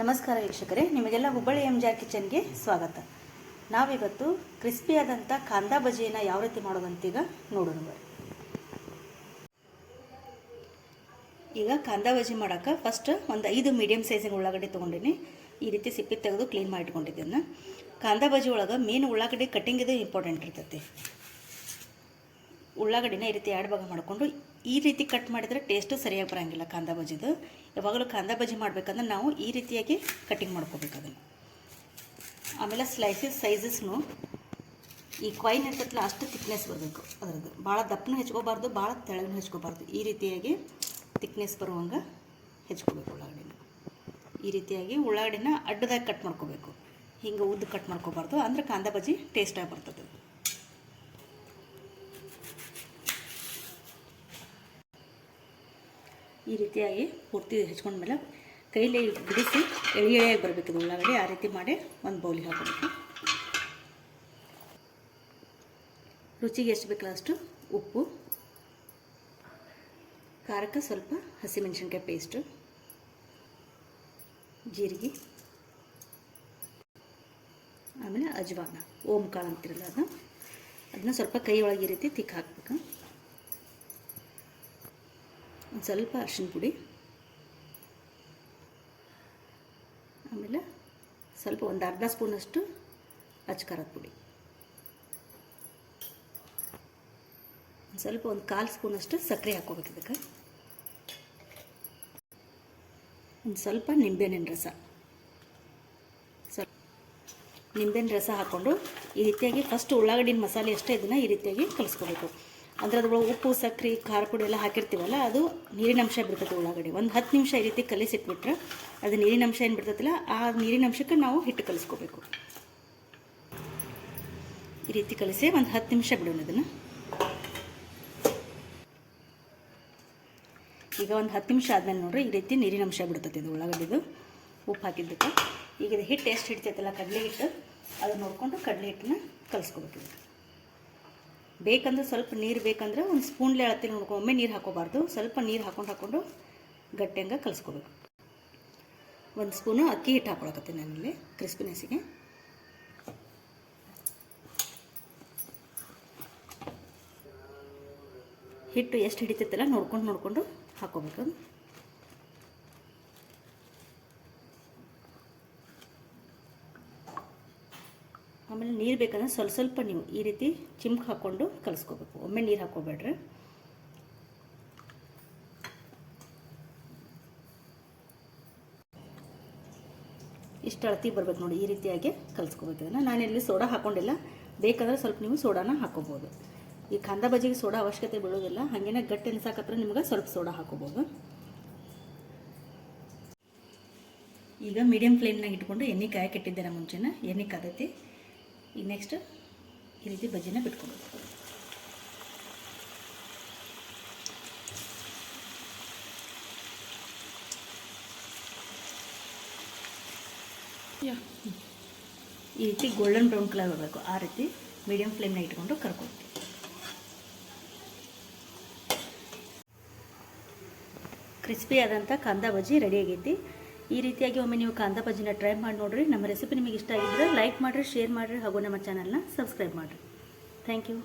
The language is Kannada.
ನಮಸ್ಕಾರ ವೀಕ್ಷಕರೇ, ನಿಮಗೆಲ್ಲ ಹುಬ್ಬಳ್ಳಿ ಎಂ ಜಾರ್ ಕಿಚನ್ಗೆ ಸ್ವಾಗತ. ನಾವಿವತ್ತು ಕ್ರಿಸ್ಪಿಯಾದಂಥ ಕಾಂದಾ ಬಜಿಯನ್ನು ಯಾವ ರೀತಿ ಮಾಡೋದಂತೀಗ ನೋಡೋಣ ಬರ್ರಿ ಈಗ ಕಾಂದಾ ಬಜಿ ಮಾಡೋಕೆ ಫಸ್ಟ್ ಒಂದು ಐದು ಮೀಡಿಯಮ್ ಸೈಜಿನ ಉಳ್ಳಾಗಡ್ಡಿ ತೊಗೊಂಡಿನಿ. ಈ ರೀತಿ ಸಿಪ್ಪೆ ತೆಗೆದು ಕ್ಲೀನ್ ಮಾಡಿ ಇಟ್ಕೊಂಡಿದ್ದನ್ನು ಕಾಂದಾ ಬಜಿ ಒಳಗೆ ಮೇನ್ ಉಳ್ಳಾಗಡ್ಡಿ ಕಟ್ಟಿಂಗ್ ಇದು ಇಂಪಾರ್ಟೆಂಟ್ ಇರ್ತೈತಿ. ಉಳ್ಳಾಗಡ್ಡಿನ ಈ ರೀತಿ ಎರಡು ಭಾಗ ಮಾಡಿಕೊಂಡು ಈ ರೀತಿ ಕಟ್ ಮಾಡಿದರೆ ಟೇಸ್ಟು ಸರಿಯಾಗಿ ಬರೋಂಗಿಲ್ಲ ಕಾಂದ ಬಜಿದು ಯಾವಾಗಲೂ ಕಾಂದ ಬಜಿ ಮಾಡಬೇಕಂದ್ರೆ ನಾವು ಈ ರೀತಿಯಾಗಿ ಕಟ್ಟಿಂಗ್ ಮಾಡ್ಕೋಬೇಕು ಅದನ್ನು. ಆಮೇಲೆ ಸ್ಲೈಸಸ್ ಸೈಜಸ್ನು ಈ ಕಾಯಿನ್ ಇರ್ತೈತಲ್ಲ, ಅಷ್ಟು ತಿಕ್ನೆಸ್ ಬರಬೇಕು ಅದರದ್ದು. ಭಾಳ ದಪ್ಪನೂ ಹೆಚ್ಕೋಬಾರ್ದು, ಭಾಳ ತೆಳಗೂ ಹೆಚ್ಕೋಬಾರ್ದು. ಈ ರೀತಿಯಾಗಿ ತಿಕ್ನೆಸ್ ಬರುವಂಗೆ ಹೆಚ್ಕೋಬೇಕು ಉಳ್ಳಾಗಡ್ಡಿನ. ಈ ರೀತಿಯಾಗಿ ಉಳ್ಳಾಗಡ್ಡಿನ ಅಡ್ಡದಾಗಿ ಕಟ್ ಮಾಡ್ಕೋಬೇಕು. ಹಿಂಗೆ ಉದ್ದು ಕಟ್ ಮಾಡ್ಕೋಬಾರ್ದು, ಅಂದ್ರೆ ಕಾಂದ ಬಜಿ ಟೇಸ್ಟಾಗಿ ಬರ್ತದೆ. ಈ ರೀತಿಯಾಗಿ ಪೂರ್ತಿ ಹೆಚ್ಕೊಂಡ್ಮೇಲೆ ಕೈಲಿ ಬಿಡಿಸಿ ಎಳೆ ಎಳೆಯಾಗಿ ಬರಬೇಕು ಇದು ಉಳ್ಳಾಗಡ್ಡಿ ಆ ರೀತಿ ಮಾಡಿ ಒಂದು ಬೌಲಿಗೆ ಹಾಕಬೇಕು. ರುಚಿಗೆ ಎಷ್ಟು ಬೇಕಲ್ಲ ಅಷ್ಟು ಉಪ್ಪು, ಖಾರಕ್ಕೆ ಸ್ವಲ್ಪ ಹಸಿಮೆಣಸಿನ್ಕಾಯಿ ಪೇಸ್ಟು, ಜೀರಿಗೆ, ಆಮೇಲೆ ಅಜ್ವಾನ, ಓಂ ಕಾಳು ಅಂತಿರಲ್ಲ ಅದನ್ನ ಅದನ್ನ ಸ್ವಲ್ಪ ಕೈ ಒಳಗೆ ಈ ರೀತಿ ತಿಕ್ಕ ಹಾಕ್ಬೇಕು ಒಂದು ಸ್ವಲ್ಪ ಅರಿಶಿನ ಪುಡಿ. ಆಮೇಲೆ ಸ್ವಲ್ಪ ಒಂದು ಅರ್ಧ ಸ್ಪೂನಷ್ಟು ಅಚ್ಕಾರದ ಪುಡಿ. ಒಂದು ಸ್ವಲ್ಪ ಒಂದು ಕಾಲು ಸ್ಪೂನಷ್ಟು ಸಕ್ಕರೆ ಹಾಕ್ಕೋಬೇಕು ಇದಕ್ಕೆ. ಒಂದು ಸ್ವಲ್ಪ ನಿಂಬೆಹಣ್ಣಿನ ರಸ. ಸ್ವಲ್ಪ ನಿಂಬೆಹಣ್ಣು ರಸ ಹಾಕ್ಕೊಂಡು ಈ ರೀತಿಯಾಗಿ ಫಸ್ಟ್ ಉಳ್ಳಾಗಡ್ಡಿನ ಮಸಾಲೆ ಎಷ್ಟೇ ಇದನ್ನು ಈ ರೀತಿಯಾಗಿ ಕಲಿಸ್ಕೋಬೇಕು. ಅಂದ್ರೆ ಅದ್ರೊಳಗೆ ಉಪ್ಪು ಸಕ್ಕರೆ ಖಾರ ಪುಡಿ ಎಲ್ಲ ಹಾಕಿರ್ತೀವಲ್ಲ, ಅದು ನೀರಿನ ಅಂಶ ಬಿಡ್ತೈತೆ ಒಳಗಡೆ. ಒಂದು ಹತ್ತು ನಿಮಿಷ ಈ ರೀತಿ ಕಲಿಸಿಟ್ಬಿಟ್ರೆ ಅದು ನೀರಿನ ಅಂಶ ಏನು ಬಿಡ್ತೈತಲ್ಲ, ಆ ನೀರಿನ ಅಂಶಕ್ಕೆ ನಾವು ಹಿಟ್ಟು ಕಲಿಸ್ಕೋಬೇಕು. ಈ ರೀತಿ ಕಲಿಸಿ ಒಂದು ಹತ್ತು ನಿಮಿಷ ಬಿಡೋಣ ಅದನ್ನು. ಈಗ ಒಂದು ಹತ್ತು ನಿಮಿಷ ಆದಮೇಲೆ ನೋಡ್ರಿ, ಈ ರೀತಿ ನೀರಿನ ಅಂಶ ಬಿಡ್ತೈತೆ ಇದು ಉಳ್ಳಾಗಡ್ಡೆದು ಉಪ್ಪು ಹಾಕಿದ್ದಕ್ಕೆ. ಈಗ ಇದು ಹಿಟ್ಟು ಎಷ್ಟು ಹಿಡ್ತೈತಲ್ಲ, ಕಡಲೆ ಹಿಟ್ಟು ಅದನ್ನು ನೋಡಿಕೊಂಡು ಕಡಲೆ ಹಿಟ್ಟನ್ನ ಕಲಿಸ್ಕೋಬೇಕು ಬೇಕಂದ್ರೆ ಸ್ವಲ್ಪ ನೀರು ಬೇಕಂದ್ರೆ ಒಂದು ಸ್ಪೂನ್ಲೆ ಅಳತೆ ನೋಡ್ಕೊ, ಒಮ್ಮೆ ನೀರು ಹಾಕೋಬಾರ್ದು. ಸ್ವಲ್ಪ ನೀರು ಹಾಕೊಂಡು ಹಾಕೊಂಡು ಗಟ್ಟಿಯಂಗೆ ಕಲಿಸ್ಕೋಬೇಕು. ಒಂದು ಸ್ಪೂನು ಅಕ್ಕಿ ಹಿಟ್ಟು ಹಾಕೊಳಕತ್ತೀನಿ ನಾನಿಲ್ಲಿ, ಕ್ರಿಸ್ಪಿನೆಸ್ಸಿಗೆ. ಹಿಟ್ಟು ಎಷ್ಟು ಹಿಡಿತೈತಲ್ಲ ನೋಡ್ಕೊಂಡು ನೋಡಿಕೊಂಡು ಹಾಕೋಬೇಕು. ಆಮೇಲೆ ನೀರು ಬೇಕಂದ್ರೆ ಸ್ವಲ್ಪ ಸ್ವಲ್ಪ ನೀವು ಈ ರೀತಿ ಚಿಮ್ಕ್ ಹಾಕ್ಕೊಂಡು ಕಲಿಸ್ಕೋಬೇಕು. ಒಮ್ಮೆ ನೀರು ಹಾಕೋಬೇಡ್ರಿ ಇಷ್ಟು ಅಳತಿ ಬರ್ಬೇಕು ನೋಡಿ ಈ ರೀತಿಯಾಗಿ ಕಲಿಸ್ಕೋಬೇಕು ಇದನ್ನು. ಇಲ್ಲಿ ಸೋಡಾ ಹಾಕ್ಕೊಂಡಿಲ್ಲ ಬೇಕಂದ್ರೆ ಸ್ವಲ್ಪ ನೀವು ಸೋಡಾನ ಹಾಕೋಬೋದು ಈ ಕಂದ ಬಜಿಗೆ ಸೋಡಾ ಅವಶ್ಯಕತೆ ಬೀಳೋದಿಲ್ಲ. ಹಾಗೇನೆ ಗಟ್ಟಿ ಅನ್ಸಾಕತ್ರ ನಿಮ್ಗೆ ಸ್ವಲ್ಪ ಸೋಡಾ ಹಾಕೋಬೋದು ಈಗ ಮೀಡಿಯಂ ಫ್ಲೇಮ್ನಾಗ ಇಟ್ಕೊಂಡು ಎಣ್ಣೆ ಕಾಯಕ್ಕೆ ಇಟ್ಟಿದ್ದೇನೆ ಮುಂಚೆನ. ಎಣ್ಣೆ ಕಾದೈತಿ. ಈಗ ನೆಕ್ಸ್ಟ್ ಈ ರೀತಿ ಬಜ್ಜಿನ ಬಿಟ್ಕೊಬೇಕು. ಈ ರೀತಿ ಗೋಲ್ಡನ್ ಬ್ರೌನ್ ಕಲರ್ ಬರಬೇಕು. ಆ ರೀತಿ ಮೀಡಿಯಮ್ ಫ್ಲೇಮ್ನ ಇಟ್ಕೊಂಡು ಕರ್ಕೊಳ್ತೀವಿ. ಕ್ರಿಸ್ಪಿ ಆದಂಥ ಕಾಂದಾ ಬಜ್ಜಿ ರೆಡಿ ಆಗೈತಿ. ಈ ರೀತಿಯಾಗಿ ಒಮ್ಮೆ ನೀವು ಕಾಂದ ಬಜ್ಜಿನ ಟ್ರೈ ಮಾಡಿ ನೋಡಿರಿ. ನಮ್ಮ ರೆಸಿಪಿ ನಿಮಗೆ ಇಷ್ಟ ಆಗಿದ್ರೆ ಲೈಕ್ ಮಾಡಿರಿ ಶೇರ್ ಮಾಡಿರಿ ಹಾಗೂ ನಮ್ಮ ಚಾನಲ್ನ ಸಬ್ಸ್ಕ್ರೈಬ್ ಮಾಡಿರಿ. Thank you